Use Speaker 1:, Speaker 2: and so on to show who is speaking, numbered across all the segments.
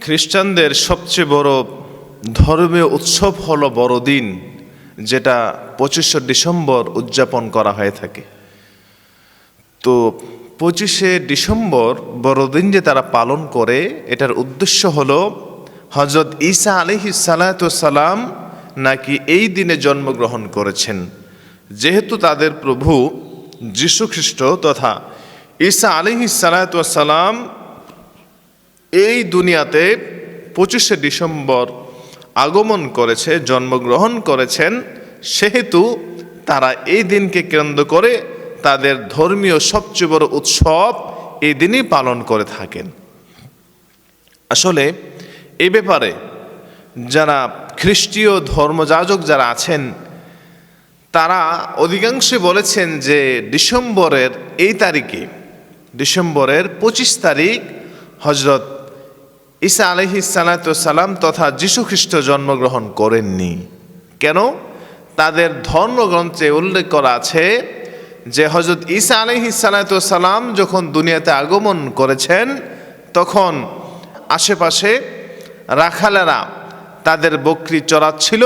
Speaker 1: খ্রিস্টানদের সবচেয়ে বড় ধর্মীয় উৎসব হল বড়দিন, যেটা পঁচিশে ডিসেম্বর উদযাপন করা হয়ে থাকে। তো পঁচিশে ডিসেম্বর বড়দিন যে তারা পালন করে, এটার উদ্দেশ্য হলো হজরত ঈসা আলিহি সালাম নাকি এই দিনে জন্মগ্রহণ করেছেন। যেহেতু তাদের প্রভু যীশু খ্রিস্ট তথা ঈসা আলিহি সালাম এই দুনিয়াতে পঁচিশে ডিসেম্বর আগমন করেছে, জন্মগ্রহণ করেছেন, সেহেতু তারা এই দিনকে কেন্দ্র করে তাদের ধর্মীয় সবচেয়ে বড় উৎসব এই দিনই পালন করে থাকেন। আসলে এই ব্যাপারে যারা খ্রিস্টীয় ধর্মযাজক যারা আছেন, তারা অধিকাংশে বলেছেন যে ডিসেম্বরের এই তারিখে, ডিসেম্বরের পঁচিশ তারিখ হজরত ঈসা আলহি সালাম তথা যীশু খ্রিস্ট জন্মগ্রহণ করেননি। কেন? তাদের ধর্মগ্রন্থে উল্লেখ করা আছে যে হজরত ঈসা আলহি সালাম যখন দুনিয়াতে আগমন করেছেন, তখন আশেপাশে রাখালেরা তাদের বকরি চড়াচ্ছিল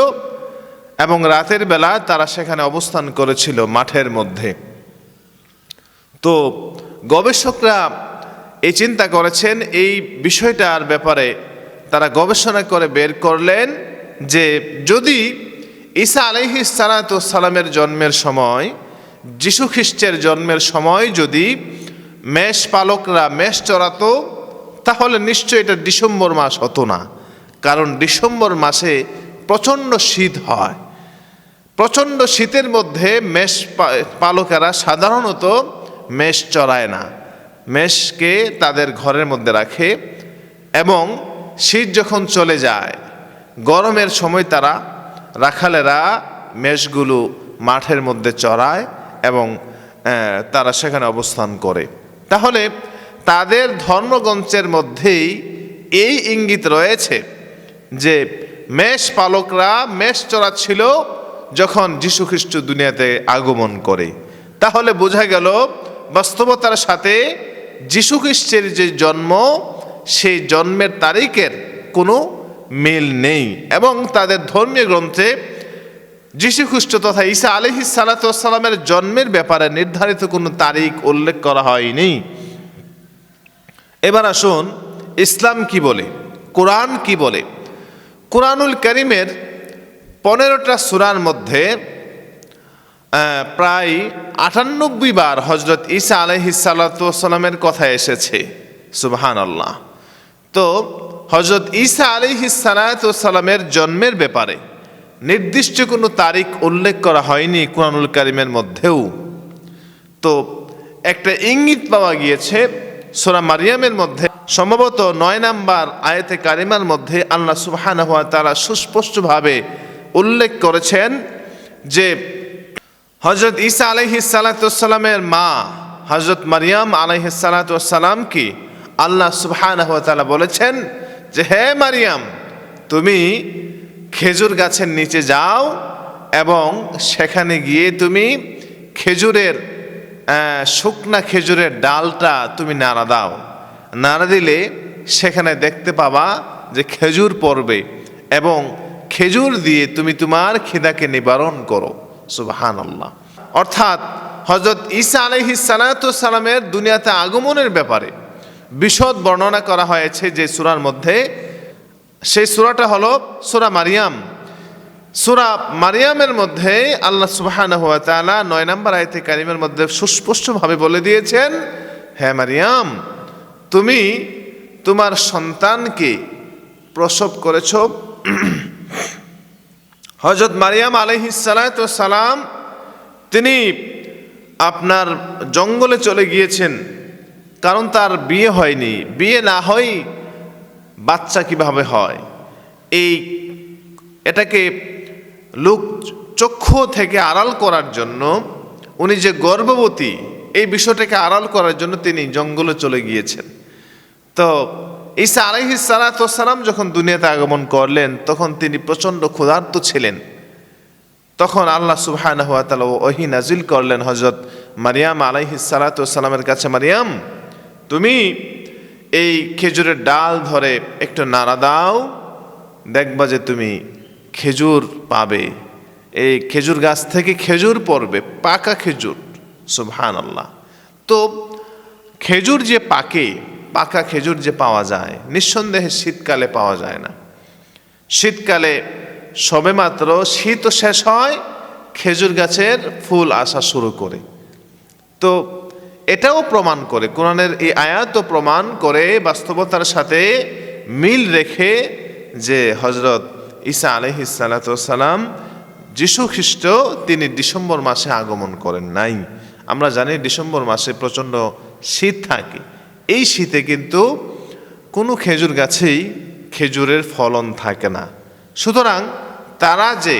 Speaker 1: এবং রাতের বেলা তারা সেখানে অবস্থান করেছিল মাঠের মধ্যে। তো গবেষকরা এই চিন্তা করেছেন, এই বিষয়টার ব্যাপারে তারা গবেষণা করে বের করলেন যে যদি ঈসা আলহি সালামের জন্মের সময়, যীশু খ্রিস্টের জন্মের সময় যদি মেষ পালকরা মেষ চড়াতো, তাহলে নিশ্চয়ই এটা ডিসেম্বর মাস হতো না। কারণ ডিসেম্বর মাসে প্রচণ্ড শীত হয়। প্রচণ্ড শীতের মধ্যে মেষ পালকেরা সাধারণত মেষ চড়ায় না। মেষকে তাদের ঘরের মধ্যে রাখে এবং শীত যখন চলে যায়, গরমের সময় তারা রাখালেরা মেষগুলো মাঠের মধ্যে চড়ায় এবং তারা সেখানে অবস্থান করে। তাহলে তাদের ধর্মগ্রন্থের মধ্যেই এই ইঙ্গিত রয়েছে যে মেষ পালকরা মেষ চড়াচ্ছিল যখন যীশু খ্রিস্ট দুনিয়াতে আগমন করে। তাহলে বোঝা গেল বাস্তবতার সাথে খ্রিস্টের যে জন্ম, সেই জন্মের তারিখের কোনো মিল নেই। এবং তাদের ধর্মীয় গ্রন্থে খ্রিস্ট তথা ঈসা আলহি সালাতামের জন্মের ব্যাপারে নির্ধারিত কোনো তারিখ উল্লেখ করা হয়নি। এবার আসুন ইসলাম কি বলে? কোরআন কি বলে? কোরআনুল করিমের পনেরোটা সুরার মধ্যে প্রায় আটানব্বই বার হজরত ঈসা আলহি সাল্লামের কথা এসেছে। সুবাহান আল্লাহ তো হজরত ঈসা আলহি সালামের জন্মের ব্যাপারে নির্দিষ্ট কোনো তারিখ উল্লেখ করা হয়নি কোরআনুল করিমের মধ্যেও। তো একটা ইঙ্গিত পাওয়া গিয়েছে সোরা মারিয়ামের মধ্যে, সম্ভবত নয় নাম্বার আয়তে কারিমার মধ্যে আল্লাহ সুবাহান হওয়া তারা সুস্পষ্টভাবে উল্লেখ করেছেন যে হজরত ঈসা আলহি সালাতামের মা হজরত মারিয়াম আলহি সালাতাম কি? আল্লাহ সুবহান বলেছেন যে, হে মারিয়াম, তুমি খেজুর গাছের নিচে যাও এবং সেখানে গিয়ে তুমি খেজুরের শুকনা খেজুরের ডালটা তুমি নাড়া দাও। নাড়া দিলে সেখানে দেখতে পাবা যে খেজুর পড়বে এবং খেজুর দিয়ে তুমি তোমার খিদাকে নিবারণ করো। সুবাহান আল্লাহ অর্থাৎ হজরত ঈসা আলহি সালামের দুনিয়াতে আগমনের ব্যাপারে বিশদ বর্ণনা করা হয়েছে যে সুরার মধ্যে। সেই সুরাটা হলো সুরা মারিয়াম। সুরা মারিয়ামের মধ্যে আল্লাহ সুবাহান হুয়া নয় নম্বর আয়তে কারিমের মধ্যে সুস্পষ্টভাবে বলে দিয়েছেন হ্যাঁ মারিয়াম, তুমি তোমার সন্তানকে প্রসব করেছ হজরত মারিয়াম সালাম, তিনি আপনার জঙ্গলে চলে গিয়েছেন। কারণ তার বিয়ে হয়নি। বিয়ে না হয় বাচ্চা কীভাবে হয়? এই এটাকে লোক চক্ষু থেকে আড়াল করার জন্য, উনি যে গর্ভবতী, এই বিষয়টাকে আড়াল করার জন্য তিনি জঙ্গলে চলে গিয়েছেন। তো ঈসা আলাইহি সালাতাম যখন দুনিয়াতে আগমন করলেন, তখন তিনি প্রচণ্ড ক্ষুধার্ত ছিলেন। তখন আল্লাহ সুবহান হুয়া তালা ওহি নাজিল করলেন হজরত মারিয়াম আলাইহি সালাতামের কাছে, মারিয়াম, তুমি এই খেজুরের ডাল ধরে একটু নাড়া দাও, দেখবা যে তুমি খেজুর পাবে। এই খেজুর গাছ থেকে খেজুর পড়বে, পাকা খেজুর। সুবহান আল্লাহ তো খেজুর যে পাকে পাকা খেজুর যে পাওয়া যায়, নিঃসন্দেহে শীতকালে পাওয়া যায় না। শীতকালে সবেমাত্র শীত শেষ হয়, খেজুর গাছের ফুল আসা শুরু করে। তো এটাও প্রমাণ করে, কোরআনের এই আয়াতও প্রমাণ করে, বাস্তবতার সাথে মিল রেখে যে হজরত ঈসা আলহিসাল্লাম যিশু খ্রিস্ট তিনি ডিসেম্বর মাসে আগমন করেন নাই। আমরা জানি ডিসেম্বর মাসে প্রচণ্ড শীত থাকে। এই শীতে কিন্তু কোনো খেজুর গাছেই খেজুরের ফলন থাকে না। সুতরাং তারা যে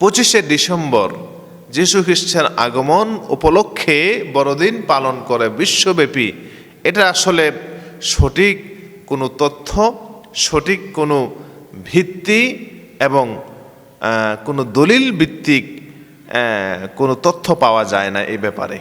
Speaker 1: পঁচিশে ডিসেম্বর যীশু খ্রিস্টের আগমন উপলক্ষে বড়দিন পালন করে বিশ্বব্যাপী, এটা আসলে সঠিক কোনো তথ্য, সঠিক কোনো ভিত্তি এবং কোনো দলিল ভিত্তিক কোনো তথ্য পাওয়া যায় না এই ব্যাপারে।